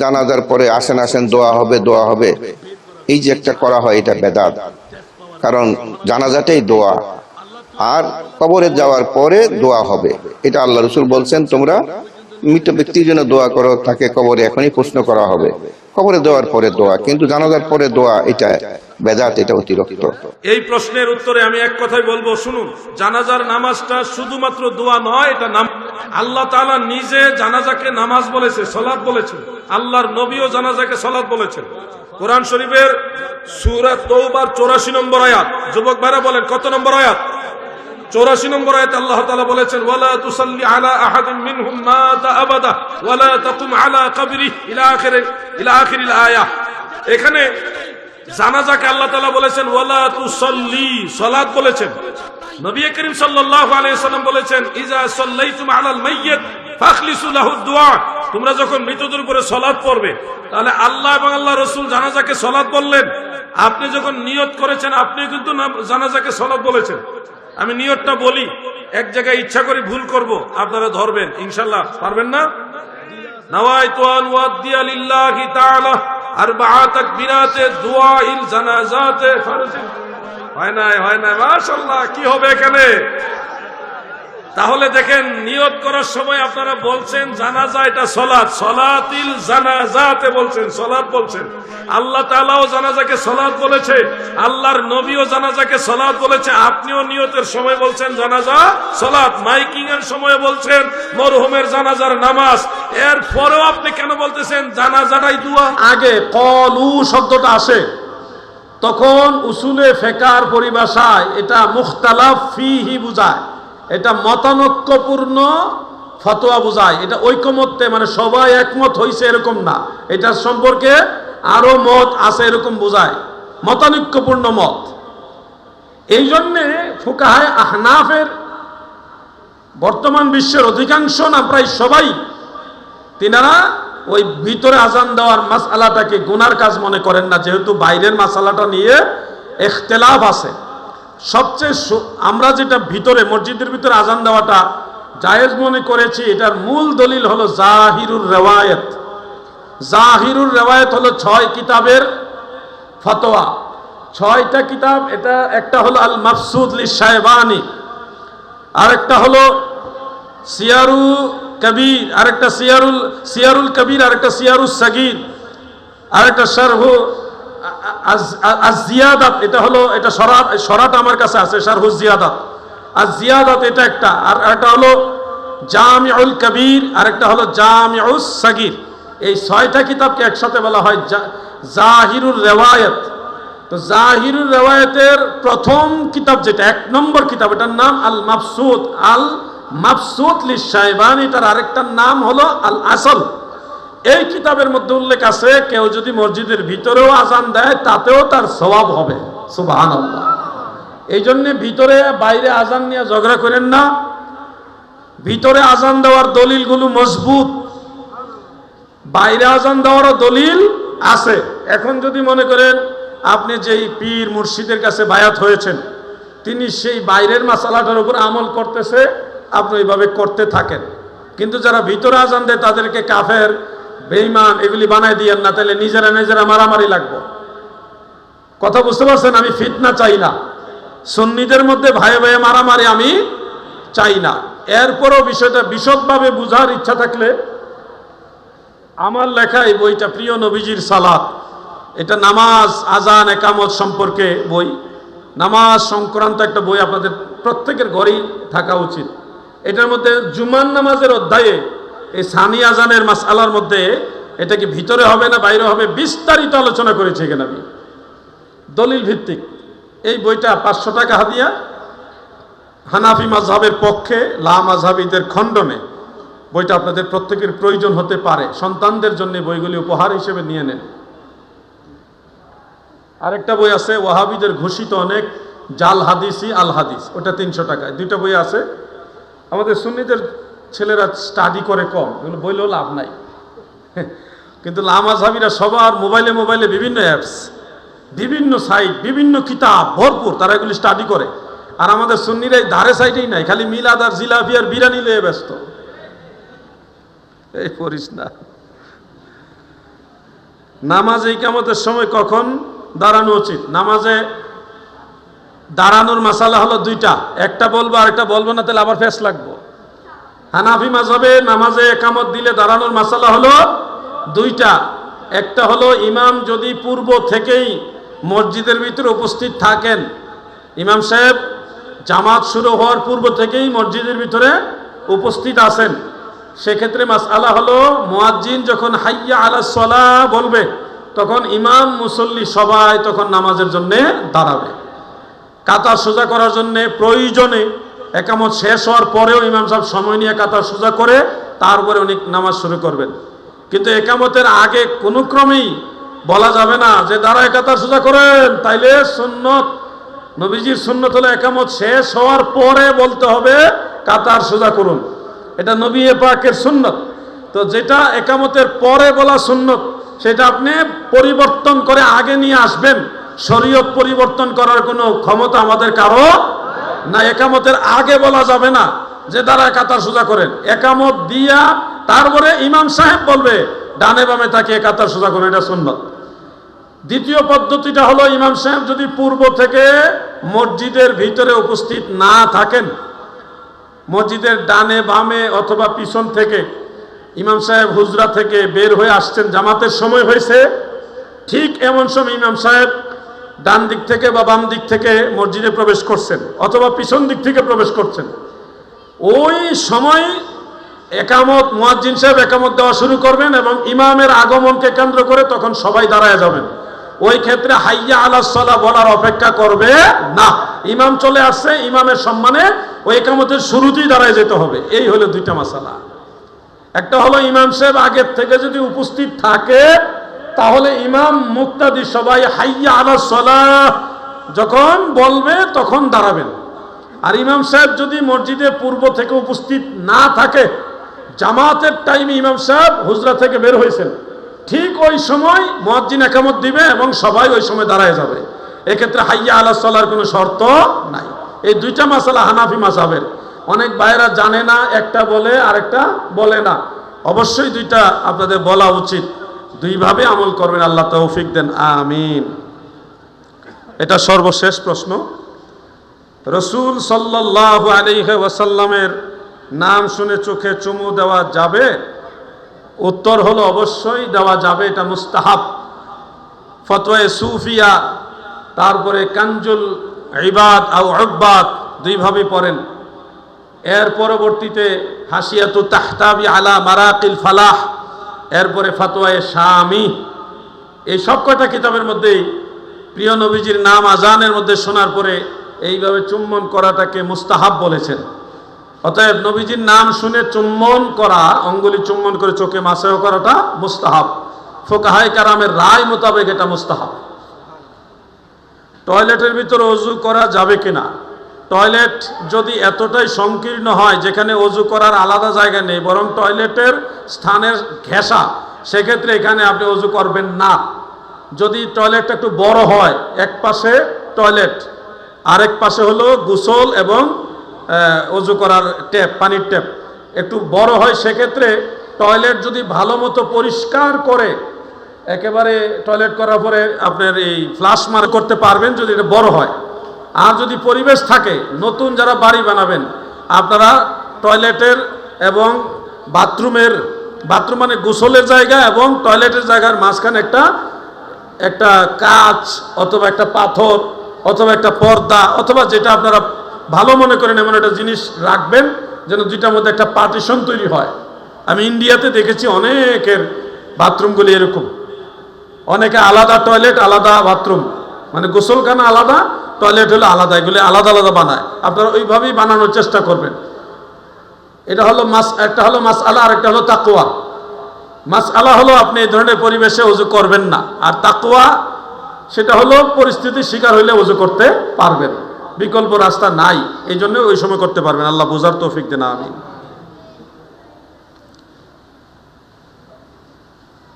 জানাজার পরে আসেন আসেন, দোয়া হবে দোয়া হবে। এই যে একটা করা হয়, এটা বেদাত। কারণ জানাজাটাই দোয়া। আর কবরে যাওয়ার পরে দোয়া হবে। এটা আল্লাহ রসুল বলছেন, তোমরা মৃত ব্যক্তির জন্য দোয়া করো, তাকে কবরে এখনই প্রশ্ন করা হবে। কবরে দেওয়ার পরে দোয়া, কিন্তু জানাজার পরে দোয়া, এটা বেদাত, এটা অতিরিক্ত। এই প্রশ্নের উত্তরে আমি এক কথাই বলব, শুনুন, জানাজার নামাজটা শুধুমাত্র দোয়া নয়, এটা নাম আল্লাহ তাআলা নিজে জানাজাকে নামাজ বলেছে, সলাৎ বলেছেন আল্লাহর নবীও জানাজাকে সলাৎ বলেছেন। কোরআন শরীফের সূরা তৌবার 84 নম্বর আয়াত। যুবক ভাইরা বলেন, কত নম্বর আয়াত? চৌরাশি নম্বর আয়াত আল্লাহ তাআলা বলেছেন, ওয়ালা তুসাল্লি আলা আহাদিন মিনহুম মাতা আবাদা, ওয়ালা তাকুম আলা কবরি ইলা আখির ইলা আখিরিল আয়াহ এখানে জানাজাকে আল্লাহ তাআলা বলেছেন, ওয়ালা তুসাল্লি সালাত বলেছেন। নবী করিম সাল্লাল্লাহু আলাইহি সাল্লাম বলেছেন, ইজা সাল্লাইতুম আলাল মাইয়িত ফাখলিসু লাহু দুআ। তোমরা যখন মৃতদের উপরে সালাত পড়বে, তাহলে আল্লাহ এবং আল্লাহ রাসূল জানাজাকে সালাত বললেন। আপনি যখন নিয়ত করেছেন আপনি কিন্তু জানাজাকে সালাত বলেছেন। আমি নিয়তটা বলি, এক জায়গায় ইচ্ছা করে ভুল করব, আপনারা ধরবেন ইনশাল্লাহ পারবেন না? নাওয়াইতু আন ওয়াদ্দিয়া লিল্লাহি তাআলা আরবাআ তাকবীরাতে দুআইল জানাজাতে ফরজ হয় নাই, হয় না মাশাআল্লাহ, কি হবে এখানে? তাহলে দেখেন নিয়ত করার সময় আপনারা বলছেন, জানাজা এটা সলাৎ। সলাতিল জানাজাতে বলছেন, সলাৎ বলছেন। আল্লাহ তাআলাও জানাজাকে সলাৎ বলেছে, আল্লাহর নবীও জানাজাকে সলাৎ বলেছে। আপনিও নিয়তের সময় বলছেন, জানাজা সলাৎ। মাইকিং এর সময় বলছেন, মরহুমের জানাজার নামাজ। এর পরেও আপনি কেন বলতেছেন, জানাজাটাই দুয়া? আগে কলু শব্দটা আসে। তখন উসুলে ফেকার পরিভাষায় এটা মুখতালাফ ফিহি বুঝায়। এটা মতানৈক্যপূর্ণ ফতোয়া বুঝায়। এটা ঐকমত্যে মানে সবাই একমত হইছে এরকম না। এটার সম্পর্কে আরও মত আছে এরকম বোঝায়। মতানৈক্যপূর্ণ মত। এই জন্যে ফুকাহায় আহনাফের বর্তমান বিশ্বের অধিকাংশ না, প্রায় সবাই তিনারা ওই ভিতরে আজান দেওয়ার মাসালাটাকে গুনার কাজ মনে করেন না, যেহেতু বাইরের মাসালাটা নিয়ে এখতেলাফ আছে। সবচেয়ে আমরা যেটা ভিতরে, মসজিদের ভিতরে আজান দেওয়াটা জায়েজ মনে করেছি, এটার মূল দলিল হলো জাহিরুর রেওয়ায়ত। জাহিরুর রেওয়ায়ত হলো ছয় কিতাবের ফতোয়া। ছয়টা কিতাব, এটা একটা হলো আল মাফসুদ লি সাহেবানি আরেকটা হলো সিয়ারু কবির, আরেকটা সিয়ারুল সিয়ারুল কবির, আরেকটা সিয়ারুল সাগির, আরেকটা শারহু জিয়াদাত এটা হলো, এটা সরাট সরাট আমার কাছে আছে শারহু জিয়াদাত আর জিয়াদাত এটা একটা, আর একটা হলো জামিউল কবির, আরেকটা হলো জামিউস সাগির। এই ছয়টা কিতাবকে একসাথে বলা হয় জাহিরুল রেওয়ায়ত। তো জাহিরুল রেওয়ায়তের প্রথম কিতাব যেটা, এক নম্বর কিতাব, এটার নাম আল মাফসুদ আল মাফসুদ লি সাহেবান এটার আরেকটার নাম হলো আল আসল। এই কিতাবের মধ্যে উল্লেখ আছে, কেউ যদি মসজিদের ভিতরেও আজান দেয়, তাতেও তার স্বভাব হবে। সুবাহান এই জন্যে ভিতরে বাইরে আজান নিয়ে ঝগড়া করেন না। ভিতরে আজান দেওয়ার দলিলগুলো মজবুত। বাইরে আজান দেওয়ারও দলিল আছে। এখন যদি মনে করেন, আপনি যেই পীর মুর্শিদের কাছে বায়াত হয়েছেন, তিনি সেই বাইরের মাসালাটার উপর আমল করতেছে আপনি এইভাবে করতে থাকেন। কিন্তু যারা ভিতরে আজান দেয়, তাদেরকে কাফের, বেঈমান এগুলি বানায় দিয়েন না, তাহলে নিজেরা নিজেরা মারামারি লাগবো। কথা বুঝতে পারছেন? আমি ফিতনা চাই না। সুন্নিদের মধ্যে ভাই ভাই মারামারি আমি চাই না। এরপরও বিষয়টা বিশদভাবে বুঝার ইচ্ছা থাকলে আমার লেখা এই বইটা প্রিয় নবীজির সালাত। এটা নামাজ, আজান, একামত সম্পর্কে বই। নামাজ সংক্রান্ত একটা বই আপনাদের প্রত্যেকের ঘরেই থাকা উচিত। এটার মধ্যে জুমান নামাজের অধ্যায়ে এই সানি আজানের মাসালার মধ্যে এটা কি ভিতরে হবে না বাইরে হবে বিস্তারিত আলোচনা করেছে এখানে আমি। দলিল ভিত্তিক। এই বইটা পাঁচশো টাকা হাদিয়া হানাফি মাঝহাবের পক্ষে, লা মাঝহাবিদের খণ্ডনে বইটা আপনাদের প্রত্যেকের প্রয়োজন হতে পারে। সন্তানদের জন্য বইগুলি উপহার হিসেবে নিয়ে নেন। আরেকটা বই আছে, ওয়াহাবিদের ঘোষিত অনেক জাল হাদিসি আল হাদিস। ওটা তিনশো টাকায়। দুইটা বই আছে আমাদের সুন্নিদের ছেলেরা স্টাডি করে কম, এগুলো বইলেও লাভ নাই। কিন্তু লামাঝাবিরা সবার মোবাইলে মোবাইলে বিভিন্ন অ্যাপস বিভিন্ন সাইট বিভিন্ন কিতাব ভরপুর, তারা এগুলি স্টাডি করে। আর আমাদের সুন্নিরা এই ধারে সাইডেই নাই, খালি মিলাদ আর জিলাপি আর বিরিয়ানি লয়ে ব্যস্ত। এই করিস না। নামাজ ইকামতের সময় কখন দাঁড়ানো উচিত? নামাজে দাঁড়ানোর মাসালা হলো দুইটা। একটা বলব আর একটা বলব না, তাহলে আবার ফেস লাগবো। হানাফি মাঝাবে নামাজে একামত দিলে দাঁড়ানোর মাসালা হলো দুইটা। একটা হলো ইমাম যদি পূর্ব থেকেই মসজিদের ভিতরে উপস্থিত থাকেন, ইমাম সাহেব জামাত শুরু হওয়ার পূর্ব থেকেই মসজিদের ভিতরে উপস্থিত আছেন। সেক্ষেত্রে মাসআলা হলো মুয়াজ্জিন যখন হাইয়া আলা সলা বলবে, তখন ইমাম মুসল্লি সবাই তখন নামাজের জন্যে দাঁড়াবে। কাতার সোজা করার জন্য প্রয়োজনে একামত শেষ হওয়ার পরেও ইমাম সাহেব সময় নিয়ে কাতার সোজা করে তারপরে উনি নামাজ শুরু করবেন। কিন্তু একামতের আগে কোনো ক্রমেই বলা যাবে না যে দাঁড়ায় কাতার সোজা করেন। তাইলে সুন্নত, নবীজির সুন্নত হলে একামত শেষ হওয়ার পরে বলতে হবে, কাতার সোজা করুন। এটা নবী পাকের সুন্নত। তো যেটা একামতের পরে বলা সুন্নত, সেটা আপনি পরিবর্তন করে আগে নিয়ে আসবেন। শরীয়ত পরিবর্তন করার কোনো ক্ষমতা আমাদের কারও না একামতের আগে বলা যাবে না যে দ্বারা কাতার সোজা করেন। একামত দিয়া তারপরে ইমাম সাহেব বলবে, ডানে বামে তাকে কাতার সোজা করেন, এটা সুন্নত। দ্বিতীয় পদ্ধতিটা হলো, ইমাম সাহেব যদি পূর্ব থেকে মসজিদের ভিতরে উপস্থিত না থাকেন, মসজিদের ডানে বামে অথবা পিছন থেকে, ইমাম সাহেব হুজরা থেকে বের হয়ে আসছেন, জামাতের সময় হয়েছে, ঠিক এমন সময় ইমাম সাহেব ডান দিক থেকে বা বাম দিক থেকে মসজিদে প্রবেশ করছেন, অথবা পিছন দিক থেকে প্রবেশ করছেন। ওই সময় একামত, মুয়াজ্জিন সাহেব একামত দেওয়া শুরু করবেন এবং ইমামের আগমনকে কেন্দ্র করে তখন সবাই দাঁড়ায় যাবেন। ওই ক্ষেত্রে হাইয়া আলা বলার অপেক্ষা করবে না। ইমাম চলে আসছে, ইমামের সম্মানে ওই একামতের শুরুতেই দাঁড়ায় যেতে হবে। এই হলো দুইটা মাসালা। একটা হলো ইমাম সাহেব আগের থেকে যদি উপস্থিত থাকে তাহলে ইমাম মুক্তাদি সবাই হাইয়া আলা সলা যখন বলবে তখন দাঁড়াবেন। আর ইমাম সাহেব যদি মসজিদে পূর্ব থেকে উপস্থিত না থাকে, জামাতের টাইমে ইমাম সাহেব হুজরা থেকে বের হয়েছেন। ঠিক ওই সময় মসজিদ একামত দিবে এবং সবাই ওই সময় দাঁড়ায় যাবে। এক্ষেত্রে হাইয়া আলা সলার কোনো শর্ত নাই। এই দুইটা মাসালা হানাফি মাসাবের। অনেক ভাইয়েরা জানে না, একটা বলে আরেকটা বলে না। অবশ্যই দুইটা আপনাদের বলা উচিত। দুইভাবে আমল করবেন, আল্লাহ তৌফিক দেন, আমিন। এটা সর্বশেষ প্রশ্ন। রসুল সাল্লাহ আলিহে ওয়াসাল্লামের নাম শুনে চোখে চুমু দেওয়া যাবে? উত্তর হলো অবশ্যই দেওয়া যাবে, এটা মুস্তাহাব। ফতোয়ে সুফিয়া, তারপরে কাঞ্জুল ইবাদ আউ আকবাদ দুইভাবে পড়েন। এর পরবর্তীতে হাসিয়াতু তাহতাবি আলা মারাকিল ফালাহ এরপরে ফাতোয়ায়ে শামি। এই সব কয়টা কিতাবের মধ্যেই প্রিয় নবীজির নাম আজানের মধ্যে শোনার পরে এইভাবে চুম্বন করাটাকে মুস্তাহাব বলেছেন। অতএব নবীজির নাম শুনে চুম্বন করা অঙ্গুলি চুম্বন করে চোখে মাসায় করাটা মুস্তাহাব। ফোকাহাই কারামের রায় মোতাবেক এটা মুস্তাহাব। টয়লেটের ভিতরে অজু করা যাবে কিনা? টয়লেট যদি এতটাই সংকীর্ণ হয়, যেখানে অজু করার আলাদা জায়গা নেই, বরং টয়লেটের স্থানের ঘেঁষা, সেক্ষেত্রে এখানে আপনি অজু করবেন না। যদি টয়লেটটা একটু বড় হয়, এক পাশে টয়লেট, আরেক পাশে হলো গোসল এবং অজু করার ট্যাপ পানির ট্যাপ একটু বড় হয়, সেক্ষেত্রে টয়লেট যদি ভালো মতো পরিষ্কার করে, একেবারে টয়লেট করার পরে আপনার এই ফ্লাশ মার করতে পারবেন যদি এটা বড় হয়। আর যদি পরিবেশ থাকে, নতুন যারা বাড়ি বানাবেন, আপনারা টয়লেটের এবং বাথরুমের, বাথরুম মানে গোসলের জায়গা এবং টয়লেটের জায়গার মাঝখানে একটা একটা কাচ অথবা একটা পাথর অথবা একটা পর্দা অথবা যেটা আপনারা ভালো মনে করেন এমন একটা জিনিস রাখবেন যেন দুইটার মধ্যে একটা পার্টিশন তৈরি হয়। আমি ইন্ডিয়াতে দেখেছি অনেকের বাথরুমগুলি এরকম। অনেকে আলাদা টয়লেট, আলাদা বাথরুম। মানে গোসলখানা আলাদা টয়লেট হলো আলাদা, এগুলি আলাদা আলাদা বানায়। আপনারা ওইভাবেই বানানোর চেষ্টা করবেন। এটা হলো মাস, একটা হলো মাস আলা আর একটা হলো তাকুয়া মাস আলা হলো আপনি এই ধরনের পরিবেশে উজু করবেন না। আর তাকুয়া সেটা হলো পরিস্থিতির শিকার হইলে উজু করতে পারবেন। বিকল্প রাস্তা নাই। এই জন্য ওই সময় করতে পারবেন। আল্লাহ বুঝার তৌফিক দেন আমি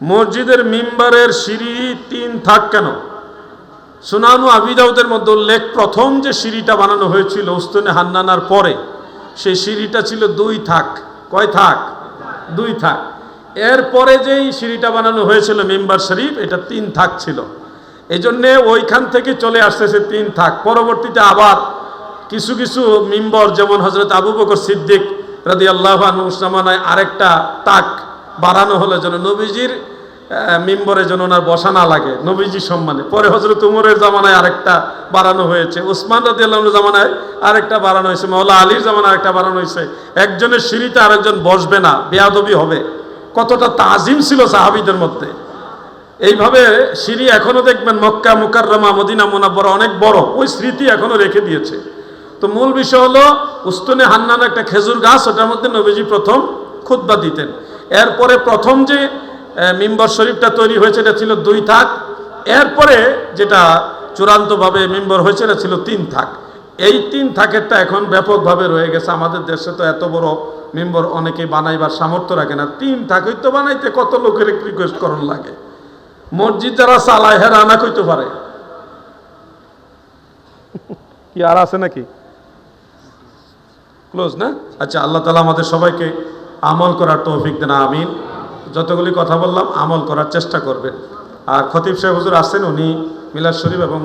মসজিদের মিম্বারের সিঁড়ি তিন থাক কেন? সুনানু আবিদাউদের মধ্যে উল্লেখ, প্রথম যে সিঁড়িটা বানানো হয়েছিল উস্তনে হান্নানার পরে, সেই সিঁড়িটা ছিল দুই থাক। কয় থাক? দুই থাক। এরপরে যেই সিঁড়িটা বানানো হয়েছিল মেম্বার শরীফ, এটা তিন থাক ছিল। এই জন্যে ওইখান থেকে চলে আসতেছে তিন থাক। পরবর্তীতে আবার কিছু কিছু মিম্বর, যেমন হজরত আবু বকর সিদ্দিক রাদি আল্লাহ আরেকটা তাক বাড়ানো হলো যেন নবীজির মিম্বরে যেন ওনার বসা না লাগে, নবীজি সম্মানে। পরে হজরত উমরের জামানায় আরেকটা বাড়ানো হয়েছে উসমান রাদি আল্লাহ জামানায় আরেকটা বাড়ানো হয়েছে মৌলা আলীর জামানায় আরেকটা বাড়ানো হয়েছে। একজনের সিঁড়িতে আরেকজন বসবে না, বেয়াদবি হবে। কতটা তাজিম ছিল সাহাবিদের মধ্যে। এইভাবে সিঁড়ি এখনও দেখবেন মক্কা, মুকাররমা, মদিনা, মোনাব্বর অনেক বড়, ওই স্মৃতি এখনও রেখে দিয়েছে। তো মূল বিষয় হলো, উস্তনে হান্নান একটা খেজুর গাছ, ওটার মধ্যে নবীজি প্রথম খুতবা দিতেন। এরপরে প্রথম যে মিম্বর শরীফটা তৈরি হয়েছে এটা ছিল দুই থাক। এরপরে যেটা চূড়ান্তভাবে মিম্বর হয়েছে এটা ছিল তিন থাক। এই তিন থাকেরটা এখন ব্যাপকভাবে রয়ে গেছে। আমাদের দেশে তো এত বড় মেম্বর অনেকে বানাইবার সামর্থ্য রাখে না। তিন থাকই তো বানাইতে কত লোকের রিকোয়েস্ট করণ লাগে? মসজিদ যারা চালায় হেরা আনা কইতে পারে। কি আর আছে নাকি? ক্লোজ না? আচ্ছা আল্লাহ তালা আমাদের সবাইকে আমল করার তৌফিক দেন আমিন। যতগুলি কথা বললাম আমল করার চেষ্টা করবেন আর খতিব সাহেব হুজুর আছেন, উনি মিলাদ শরীফ এবং